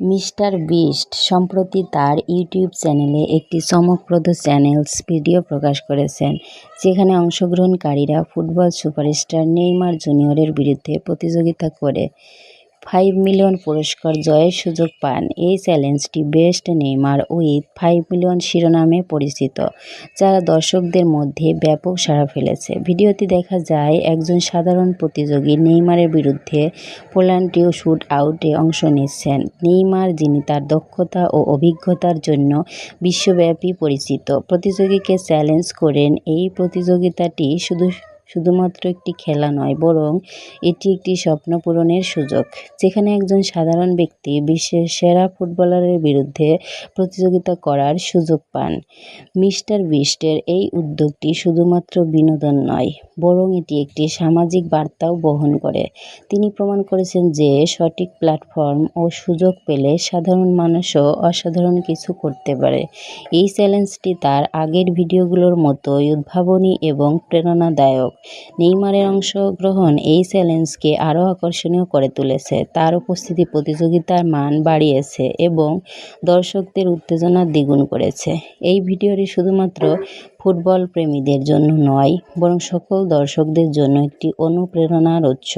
Mister beast সম্প্রতি তার YouTube চ্যানেলে একটি চমকপ্রদ চ্যানেলস ভিডিও প্রকাশ করেছেন, যেখানে অংশগ্রহণকারীরা ফুটবল সুপারস্টার নেইমার জুনিয়রের বিরুদ্ধে প্রতিযোগিতা করে। ফাইভ মিলিয়ন পুরস্কার জয়ের সুযোগ পান। এই চ্যালেঞ্জটি best Neymar with five million শিরোনামে পরিচিত, যারা দর্শকদের মধ্যে ব্যাপক সাড়া ফেলেছে। ভিডিওতে দেখা যায়, একজন সাধারণ প্রতিযোগী নেইমারের বিরুদ্ধে পোল্যান্ডীয় শুট আউটে অংশ নিচ্ছেন। নেইমার, যিনি তার দক্ষতা ও অভিজ্ঞতার জন্য বিশ্বব্যাপী পরিচিত, প্রতিযোগীকে চ্যালেঞ্জ করেন। এই প্রতিযোগিতাটি শুধু শুধুমাত্র একটি খেলা নয়, বরং এটি একটি স্বপ্ন পূরণের সুযোগ, যেখানে একজন সাধারণ ব্যক্তি বিশ্বের সেরা ফুটবলারের বিরুদ্ধে প্রতিযোগিতা করার সুযোগ পান। মিস্টার বিস্টের এই উদ্যোগটি শুধুমাত্র বিনোদন নয়, বরং এটি একটি সামাজিক বার্তাও বহন করে। তিনি প্রমাণ করেছেন যে সঠিক প্ল্যাটফর্ম ও সুযোগ পেলে সাধারণ মানুষও অসাধারণ কিছু করতে পারে। এই চ্যালেঞ্জটি তার আগের ভিডিওগুলোর মতোই উদ্ভাবনী এবং প্রেরণাদায়ক। নেইমারের অংশগ্রহণ এই চ্যালেঞ্জকে আরও আকর্ষণীয় করে তুলেছে। তার উপস্থিতি প্রতিযোগিতার মান বাড়িয়েছে এবং দর্শকদের উত্তেজনা দ্বিগুণ করেছে। এই ভিডিওটি শুধুমাত্র ফুটবল প্রেমীদের জন্য নয়, বরং সকল দর্শকদের জন্য একটি অনুপ্রেরণার উৎস।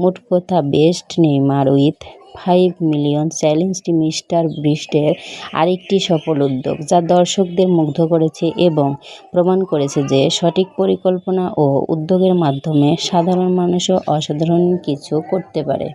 মোট কথা, best Neymar with five million চ্যালেঞ্জটি mister ব্রিস্টের আরেকটি সফল উদ্যোগ, যা দর্শকদের মুগ্ধ করেছে এবং প্রমাণ করেছে যে সঠিক পরিকল্পনা ও উদ্যোগের মাধ্যমে সাধারণ মানুষও অসাধারণ কিছু করতে পারে।